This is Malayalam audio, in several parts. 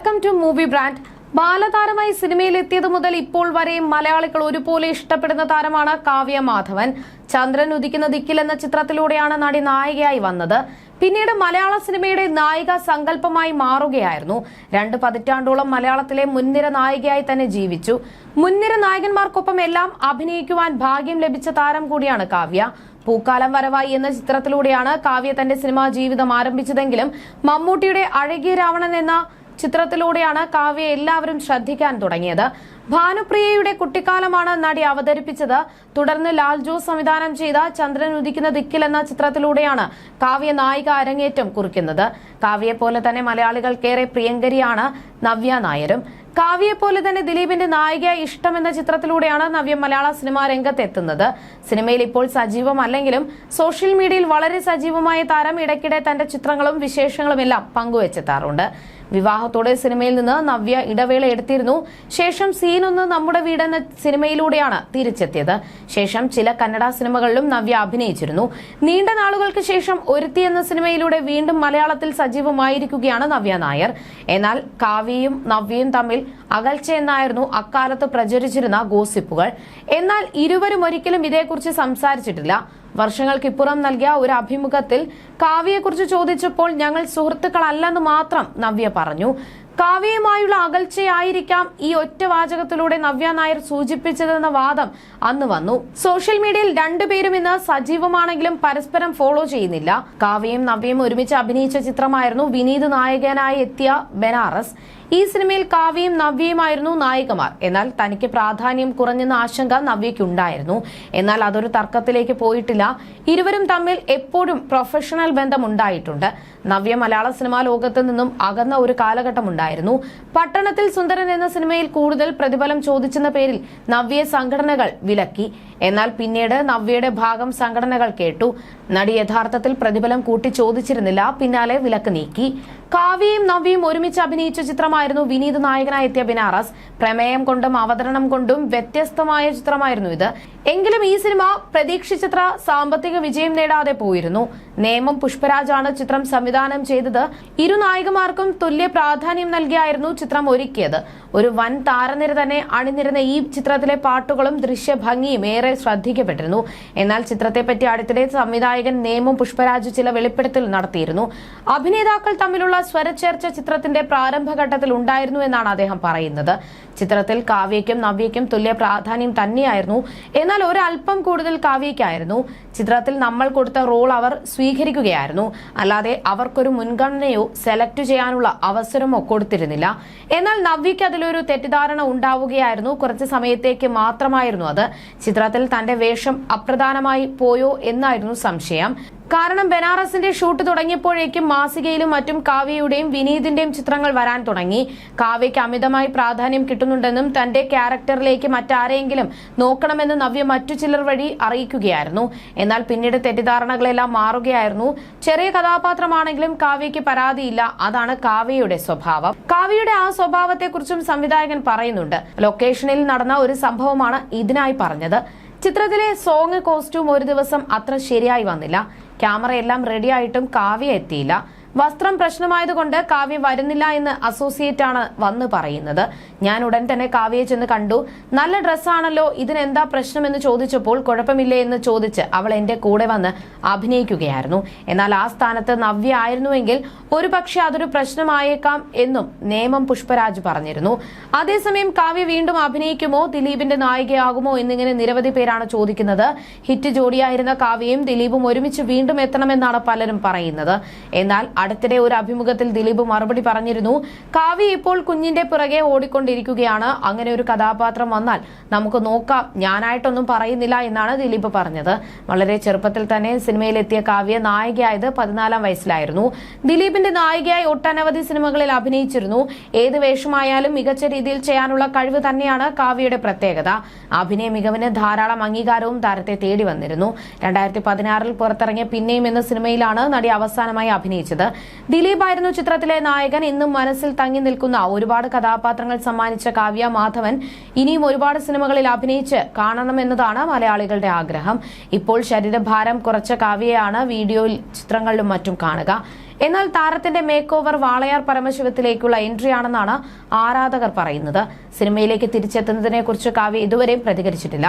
വെൽക്കം ടു മൂവി ബ്രാൻഡ് ബാലതാരമായി സിനിമയിലെത്തിയത് മുതൽ ഇപ്പോൾ വരെ മലയാളികൾ ഒരുപോലെ ഇഷ്ടപ്പെടുന്ന താരമാണ് കാവ്യ മാധവൻ. ചന്ദ്രൻ ഉദിക്കുന്ന ദിക്കിൽ എന്ന ചിത്രത്തിലൂടെയാണ് നടി നായികയായി വന്നത്. പിന്നീട് മലയാള സിനിമയുടെ നായിക സങ്കല്പമായി മാറുകയായിരുന്നു. രണ്ട് പതിറ്റാണ്ടോളം മലയാളത്തിലെ മുൻനിര നായികയായി തന്നെ ജീവിച്ചു. മുൻനിര നായകന്മാർക്കൊപ്പം എല്ലാം അഭിനയിക്കുവാൻ ഭാഗ്യം ലഭിച്ച താരം കൂടിയാണ് കാവ്യ. പൂക്കാലം വരവായി എന്ന ചിത്രത്തിലൂടെയാണ് കാവ്യ തന്റെ സിനിമാ ജീവിതം ആരംഭിച്ചതെങ്കിലും മമ്മൂട്ടിയുടെ അഴകിയ രാവണൻ എന്ന ചിത്രത്തിലൂടെയാണ് കാവ്യ എല്ലാവരും ശ്രദ്ധിക്കാൻ തുടങ്ങിയത്. ഭാനുപ്രിയയുടെ കുട്ടിക്കാലമാണ് നടി അവതരിപ്പിച്ചത്. തുടർന്ന് ലാൽ ജോസ് സംവിധാനം ചെയ്ത ചന്ദ്രൻ ഉദിക്കുന്ന ദിക്കിൽ എന്ന ചിത്രത്തിലൂടെയാണ് കാവ്യ നായിക അരങ്ങേറ്റം കുറിക്കുന്നത്. കാവ്യയെ പോലെ തന്നെ മലയാളികൾക്കേറെ പ്രിയങ്കരിയാണ് നവ്യ നായരും. കാവ്യയെ പോലെ തന്നെ ദിലീപിന്റെ നായിക ഇഷ്ടം എന്ന ചിത്രത്തിലൂടെയാണ് നവ്യ മലയാള സിനിമാ രംഗത്തെത്തുന്നത്. സിനിമയിൽ ഇപ്പോൾ സജീവമല്ലെങ്കിലും സോഷ്യൽ മീഡിയയിൽ വളരെ സജീവമായ താരം ഇടയ്ക്കിടെ തന്റെ ചിത്രങ്ങളും വിശേഷങ്ങളും എല്ലാം പങ്കുവെച്ചെത്താറുണ്ട്. വിവാഹത്തോടെ സിനിമയിൽ നിന്ന് നവ്യ ഇടവേള എടുത്തിരുന്നു. ശേഷം സീൻ ഒന്ന് നമ്മുടെ വീട് എന്ന സിനിമയിലൂടെയാണ് തിരിച്ചെത്തിയത്. ശേഷം ചില കന്നഡ സിനിമകളിലും നവ്യ അഭിനയിച്ചിരുന്നു. നീണ്ട നാളുകൾക്ക് ശേഷം ഒരുത്തി എന്ന സിനിമയിലൂടെ വീണ്ടും മലയാളത്തിൽ സജീവമായിരിക്കുകയാണ് നവ്യ നായർ. എന്നാൽ കാവ്യയും നവ്യയും തമ്മിൽ അകൽച്ച എന്നായിരുന്നു അക്കാലത്ത് പ്രചരിച്ചിരുന്ന ഗോസിപ്പുകൾ. എന്നാൽ ഇരുവരും ഒരിക്കലും ഇതേക്കുറിച്ച് സംസാരിച്ചിട്ടില്ല. വർഷങ്ങൾക്കിപ്പുറം നൽകിയ ഒരു അഭിമുഖത്തിൽ കാവ്യയെക്കുറിച്ച് ചോദിച്ചപ്പോൾ ഞങ്ങൾ സുഹൃത്തുക്കളല്ലെന്ന് മാത്രം നവ്യ പറഞ്ഞു. കാവ്യയുമായുള്ള അകൽച്ചയായിരിക്കാം ഈ ഒറ്റ വാചകത്തിലൂടെ നവ്യ നായർ സൂചിപ്പിച്ചതെന്ന വാദം അന്ന് വന്നു. സോഷ്യൽ മീഡിയയിൽ രണ്ടുപേരും ഇന്ന് സജീവമാണെങ്കിലും പരസ്പരം ഫോളോ ചെയ്യുന്നില്ല. കാവ്യയും നവ്യയും ഒരുമിച്ച് അഭിനയിച്ച ചിത്രമായിരുന്നു വിനീത് നായകനായി എത്തിയ ബനാറസ്. ഈ സിനിമയിൽ കാവ്യയും നവ്യയുമായിരുന്നു നായികമാർ. എന്നാൽ തനിക്ക് പ്രാധാന്യം കുറഞ്ഞെന്ന ആശങ്ക നവ്യയ്ക്കുണ്ടായിരുന്നു. എന്നാൽ അതൊരു തർക്കത്തിലേക്ക് പോയിട്ടില്ല. ഇരുവരും തമ്മിൽ എപ്പോഴും പ്രൊഫഷണൽ ബന്ധമുണ്ടായിട്ടുണ്ട്. നവ്യ മലയാള സിനിമാ ലോകത്ത് നിന്നും അകന്ന ഒരു കാലഘട്ടം ഉണ്ടായിരുന്നു പട്ടണത്തിൽ സുന്ദരൻ എന്ന സിനിമയിൽ കൂടുതൽ പ്രതിഫലം ചോദിച്ചെന്ന പേരിൽ നവ്യയെ സംഘടനകൾ വിലക്കി. എന്നാൽ പിന്നീട് നവ്യയുടെ ഭാഗം സംഘടനകൾ കേട്ടു. നടി യഥാർത്ഥത്തിൽ പ്രതിഫലം കൂട്ടി ചോദിച്ചിരുന്നില്ല പിന്നാലെ വിലക്ക് നീക്കി. കാവ്യയും നവ്യയും ഒരുമിച്ച് അഭിനയിച്ച ചിത്രമായിരുന്നു വിനീത് നായകനായി എത്തിയ ബിനാറസ്. പ്രമേയം കൊണ്ടും അവതരണം കൊണ്ടും വ്യത്യസ്തമായ ചിത്രമായിരുന്നു ഇത്. എങ്കിലും ഈ സിനിമ പ്രതീക്ഷിച്ചത്ര സാമ്പത്തിക വിജയം നേടാതെ പോയിരുന്നു. നേമം പുഷ്പരാജാണ് ചിത്രം സംവിധാനം ചെയ്തത്. ഇരു നായികമാർക്കും തുല്യ പ്രാധാന്യം നൽകിയായിരുന്നു ചിത്രം ഒരുക്കിയത്. ഒരു വൻ താരനിര തന്നെ അണിനിരുന്ന ഈ ചിത്രത്തിലെ പാട്ടുകളും ദൃശ്യഭംഗിയും ഏറെ ശ്രദ്ധിക്കപ്പെട്ടിരുന്നു. എന്നാൽ ചിത്രത്തെപ്പറ്റി അടുത്തിടെ സംവിധായകൻ നേമം പുഷ്പരാജ് ചില വെളിപ്പെടുത്തൽ നടത്തിയിരുന്നു. അഭിനേതാക്കൾ തമ്മിലുള്ള സ്വരച്ചേർച്ച ചിത്രത്തിന്റെ പ്രാരംഭഘട്ടത്തിൽ ഉണ്ടായിരുന്നു എന്നാണ് അദ്ദേഹം പറയുന്നത്. ചിത്രത്തിൽ കാവ്യയ്ക്കും നവ്യയ്ക്കും തുല്യ പ്രാധാന്യം തന്നെയായിരുന്നു. എന്നാൽ ഒരല്പം കൂടുതൽ കാവ്യയ്ക്കായിരുന്നു. ചിത്രത്തിൽ നമ്മൾ കൊടുത്ത റോൾ അവർ സ്വീകരിക്കുകയായിരുന്നു. അല്ലാതെ അവർക്കൊരു മുൻഗണനയോ സെലക്ട് ചെയ്യാനുള്ള അവസരമോ കൊടുത്തിരുന്നില്ല. എന്നാൽ നവ്യയ്ക്ക് അതിലൊരു തെറ്റിദ്ധാരണ ഉണ്ടാവുകയായിരുന്നു. കുറച്ച് സമയത്തേക്ക് മാത്രമായിരുന്നു അത്. ചിത്രത്തിൽ തന്റെ വേഷം അപ്രധാനമായി പോയോ എന്നായിരുന്നു സംശയം. കാരണം ബനാറസിന്റെ ഷൂട്ട് തുടങ്ങിയപ്പോഴേക്കും മാസികയിലും മറ്റും കാവ്യയുടെയും വിനീതിന്റെയും ചിത്രങ്ങൾ വരാൻ തുടങ്ങി. കാവ്യയ്ക്ക് അമിതമായി പ്രാധാന്യം കിട്ടുന്നുണ്ടെന്നും തന്റെ ക്യാരക്ടറിലേക്ക് മറ്റാരെയെങ്കിലും നോക്കണമെന്ന് നവ്യ മറ്റു ചിലർ വഴി അറിയിക്കുകയായിരുന്നു. എന്നാൽ പിന്നീട് തെറ്റിദ്ധാരണകളെല്ലാം മാറുകയായിരുന്നു. ചെറിയ കഥാപാത്രമാണെങ്കിലും കാവ്യയ്ക്ക് പരാതിയില്ല. അതാണ് കാവ്യയുടെ സ്വഭാവം. കാവ്യയുടെ ആ സ്വഭാവത്തെക്കുറിച്ചും സംവിധായകൻ പറയുന്നുണ്ട്. ലൊക്കേഷനിൽ നടന്ന ഒരു സംഭവമാണ് ഇതിനായി പറഞ്ഞത്. ചിത്രത്തിലെ സോങ് കോസ്റ്റ്യൂം ഒരു ദിവസം അത്ര ശരിയായി വന്നില്ല. ക്യാമറയെല്ലാം റെഡിയായിട്ടും കാവ്യ എത്തിയില്ല. വസ്ത്രം പ്രശ്നമായതുകൊണ്ട് കാവ്യ വരുന്നില്ല എന്ന് അസോസിയേറ്റ് ആണ് വന്ന് പറയുന്നത്. ഞാൻ ഉടൻ തന്നെ കാവ്യയെ ചെന്ന് കണ്ടു. നല്ല ഡ്രസ്സാണല്ലോ ഇതിനെന്താ പ്രശ്നമെന്ന് ചോദിച്ചപ്പോൾ കുഴപ്പമില്ലേ എന്ന് ചോദിച്ച് അവൾ എന്റെ കൂടെ വന്ന് അഭിനയിക്കുകയായിരുന്നു. എന്നാൽ ആ സ്ഥാനത്ത് നവ്യ ആയിരുന്നുവെങ്കിൽ ഒരുപക്ഷെ അതൊരു പ്രശ്നമായേക്കാം എന്നും നേമം പുഷ്പരാജ് പറഞ്ഞിരുന്നു. അതേസമയം കാവ്യ വീണ്ടും അഭിനയിക്കുമോ ദിലീപിന്റെ നായികയാകുമോ എന്നിങ്ങനെ നിരവധി പേരാണ് ചോദിക്കുന്നത്. ഹിറ്റ് ജോഡിയായിരുന്ന കാവ്യയും ദിലീപും ഒരുമിച്ച് വീണ്ടും എത്തണമെന്നാണ് പലരും പറയുന്നത്. എന്നാൽ അടുത്തിടെ ഒരു അഭിമുഖത്തിൽ ദിലീപ് മറുപടി പറഞ്ഞിരുന്നു കാവ്യ ഇപ്പോൾ കുഞ്ഞിന്റെ പിറകെ ഓടിക്കൊണ്ടിരിക്കുകയാണ്. അങ്ങനെ ഒരു കഥാപാത്രം വന്നാൽ നമുക്ക് നോക്കാം. ഞാനായിട്ടൊന്നും പറയുന്നില്ല എന്നാണ് ദിലീപ് പറഞ്ഞത്. വളരെ ചെറുപ്പത്തിൽ തന്നെ സിനിമയിലെത്തിയ കാവ്യ നായികയായത് പതിനാലാം വയസ്സിലായിരുന്നു. ദിലീപിന്റെ നായികയായി ഒട്ടനവധി സിനിമകളിൽ അഭിനയിച്ചിരുന്നു. ഏത് വേഷമായാലും മികച്ച രീതിയിൽ ചെയ്യാനുള്ള കഴിവ് തന്നെയാണ് കാവ്യയുടെ പ്രത്യേകത. അഭിനയ മികവിന് ധാരാളം അംഗീകാരവും താരത്തെ തേടി വന്നിരുന്നു. രണ്ടായിരത്തി പതിനാറിൽ പുറത്തിറങ്ങിയ പിന്നെയും എന്ന സിനിമയിലാണ് നടി അവസാനമായി അഭിനയിച്ചത്. ദിലീപ് ആയിരുന്നു ചിത്രത്തിലെ നായകൻ. ഇന്നും മനസ്സിൽ തങ്ങി നിൽക്കുന്ന ഒരുപാട് കഥാപാത്രങ്ങൾ സമ്മാനിച്ച കാവ്യ മാധവൻ ഇനിയും ഒരുപാട് സിനിമകളിൽ അഭിനയിച്ച് കാണണമെന്നതാണ് മലയാളികളുടെ ആഗ്രഹം. ഇപ്പോൾ ശരീരഭാരം കുറച്ച കാവ്യയാണ് വീഡിയോയിൽ ചിത്രങ്ങളിലും മറ്റും കാണുക. എന്നാൽ താരത്തിന്റെ മേക്ക് ഓവർ വാളയാർ പരമശിവത്തിലേക്കുള്ള എൻട്രിയാണെന്നാണ് ആരാധകർ പറയുന്നത്. സിനിമയിലേക്ക് തിരിച്ചെത്തുന്നതിനെ കുറിച്ച് കാവ്യ ഇതുവരെയും പ്രതികരിച്ചിട്ടില്ല.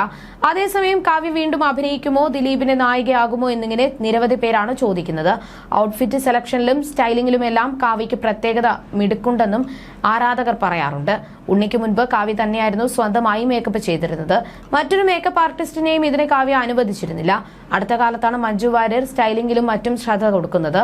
അതേസമയം കാവ്യ വീണ്ടും അഭിനയിക്കുമോ ദിലീപിന്റെ നായികയാകുമോ എന്നിങ്ങനെ നിരവധി പേരാണ് ചോദിക്കുന്നത്. ഔട്ട്ഫിറ്റ് സെലക്ഷനിലും സ്റ്റൈലിംഗിലും എല്ലാം കാവ്യയ്ക്ക് പ്രത്യേകത മിടുക്കുണ്ടെന്നും ആരാധകർ പറയാറുണ്ട്. ഉണ്ണിക്ക് മുൻപ് കാവ്യ തന്നെയായിരുന്നു സ്വന്തമായി മേക്കപ്പ് ചെയ്തിരുന്നത്. മറ്റൊരു മേക്കപ്പ് ആർട്ടിസ്റ്റിനെയും ഇതിന് കാവ്യ അനുവദിച്ചിരുന്നില്ല. അടുത്ത കാലത്താണ് മഞ്ജു വാര്യർ സ്റ്റൈലിംഗിലും മറ്റും ശ്രദ്ധ കൊടുക്കുന്നത്.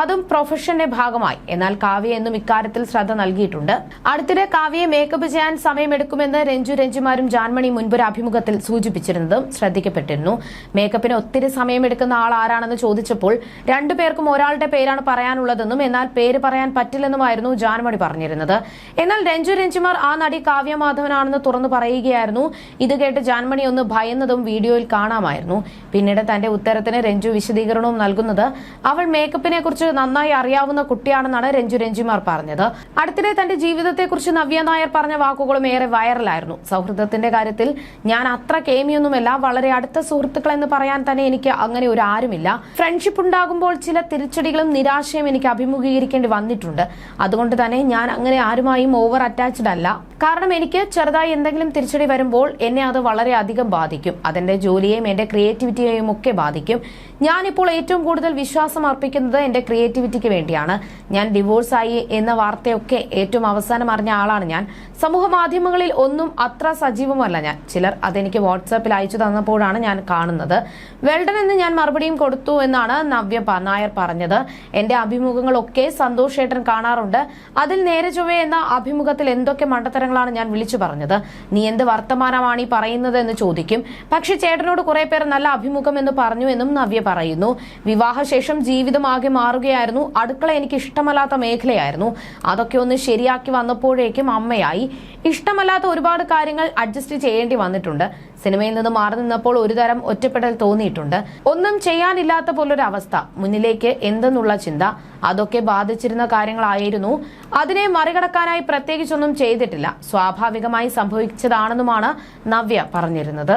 അതും പ്രൊഫഷന്റെ ഭാഗമായി. എന്നാൽ കാവ്യ എന്നും ഇക്കാര്യത്തിൽ ശ്രദ്ധ നൽകിയിട്ടുണ്ട്. അടുത്തിടെ കാവ്യയെ മേക്കപ്പ് ചെയ്യാൻ സമയമെടുക്കുമെന്ന് രഞ്ജു രഞ്ജുമാരും ജാൻമണി മുൻപൊരു അഭിമുഖത്തിൽ സൂചിപ്പിച്ചിരുന്നതും ശ്രദ്ധിക്കപ്പെട്ടിരുന്നു. മേക്കപ്പിന് ഒത്തിരി സമയമെടുക്കുന്ന ആൾ ആരാണെന്ന് ചോദിച്ചപ്പോൾ രണ്ടുപേർക്കും ഒരാളുടെ പേരാണ് പറയാനുള്ളതെന്നും എന്നാൽ പേര് പറയാൻ പറ്റില്ലെന്നുമായിരുന്നു ജാൻമണി പറഞ്ഞിരുന്നത്. എന്നാൽ രഞ്ജു രഞ്ജുമാർ ആ നടി കാവ്യ മാധവനാണെന്ന് തുറന്നു പറയുകയായിരുന്നു. ഇത് കേട്ട് ജാൻമണി ഒന്ന് ഭയന്നതും വീഡിയോയിൽ കാണാമായിരുന്നു. പിന്നീട് തന്റെ ഉത്തരത്തിന് രഞ്ജു വിശദീകരണവും നൽകുന്നത് അവൾ മേക്കപ്പിനെ കുറിച്ച് നന്നായി അറിയാവുന്ന കുട്ടിയാണെന്നാണ് രഞ്ജു രഞ്ജിമാർ പറഞ്ഞത്. അടുത്തിടെ തന്റെ ജീവിതത്തെക്കുറിച്ച് നവ്യ നായർ പറഞ്ഞ വാക്കുകളും ഏറെ വൈറലായിരുന്നു. സൗഹൃദത്തിന്റെ കാര്യത്തിൽ ഞാൻ അത്ര കേമിയൊന്നുമല്ല വളരെ അടുത്ത സുഹൃത്തുക്കൾ എന്ന് പറയാൻ തന്നെ എനിക്ക് അങ്ങനെ ഒരു ആരുമില്ല. ഫ്രണ്ട്ഷിപ്പ് ഉണ്ടാകുമ്പോൾ ചില തിരിച്ചടികളും നിരാശയും എനിക്ക് അഭിമുഖീകരിക്കേണ്ടി വന്നിട്ടുണ്ട്. അതുകൊണ്ട് തന്നെ ഞാൻ അങ്ങനെ ആരുമായും ഓവർ അറ്റാച്ച്ഡ് അല്ല. കാരണം എനിക്ക് ചെറുതായി എന്തെങ്കിലും തിരിച്ചടി വരുമ്പോൾ എന്നെ അത് വളരെ അധികം ബാധിക്കും. അതെന്റെ ജോലിയെയും എന്റെ ക്രിയേറ്റിവിറ്റിയെയും ഒക്കെ ബാധിക്കും. ഞാനിപ്പോൾ ഏറ്റവും കൂടുതൽ വിശ്വാസം അർപ്പിക്കുന്നത് എന്റെ ക്രിയേറ്റിവിറ്റിക്ക് വേണ്ടിയാണ്. ഞാൻ ഡിവോഴ്സായി എന്ന വാർത്തയൊക്കെ ഏറ്റവും അവസാനം അറിഞ്ഞ ആളാണ് ഞാൻ. സമൂഹ മാധ്യമങ്ങളിൽ ഒന്നും അത്ര സജീവമല്ല ഞാൻ. ചിലർ അതെനിക്ക് വാട്സാപ്പിൽ അയച്ചു തന്നപ്പോഴാണ് ഞാൻ കാണുന്നത്. വെൽഡൻ എന്ന് ഞാൻ മറുപടിയും കൊടുത്തു എന്നാണ് നവ്യ നായർ പറഞ്ഞത്. എന്റെ അഭിമുഖങ്ങളൊക്കെ സന്തോഷേട്ടൻ കാണാറുണ്ട്. അതിൽ നേരെ ചൊവ്വ എന്ന അഭിമുഖത്തിൽ എന്തൊക്കെ മണ്ടത്തരങ്ങളാണ് ഞാൻ വിളിച്ചു പറഞ്ഞത്. നീ എന്ത് വർത്തമാനമാണ് ഈ പറയുന്നത് എന്ന് ചോദിക്കും. പക്ഷെ ചേട്ടനോട് കുറെ പേർ നല്ല അഭിമുഖം എന്ന് പറഞ്ഞു എന്നും നവ്യ പറയുന്നു. വിവാഹശേഷം ജീവിതമാകെ മാറുകയായിരുന്നു. അടുക്കള എനിക്ക് ഇഷ്ടമല്ലാത്ത മേഖലയായിരുന്നു. അതൊക്കെ ഒന്ന് ശരിയാക്കി വന്നപ്പോഴേക്കും അമ്മയായി. ഇഷ്ടമല്ലാത്ത ഒരുപാട് കാര്യങ്ങൾ അഡ്ജസ്റ്റ് ചെയ്യേണ്ടി വന്നിട്ടുണ്ട്. സിനിമയിൽ നിന്ന് മാറി നിന്നപ്പോൾ ഒരുതരം ഒറ്റപ്പെടൽ തോന്നിയിട്ടുണ്ട്. ഒന്നും ചെയ്യാനില്ലാത്ത പോലൊരു അവസ്ഥ. മുന്നിലേക്ക് എന്തെന്നുള്ള ചിന്ത. അതൊക്കെ ബാധിച്ചിരുന്ന കാര്യങ്ങളായിരുന്നു. അതിനെ മറികടക്കാനായി പ്രത്യേകിച്ചൊന്നും ചെയ്തിട്ടില്ല. സ്വാഭാവികമായി സംഭവിച്ചതാണെന്നുമാണ് നവ്യ പറഞ്ഞിരുന്നത്.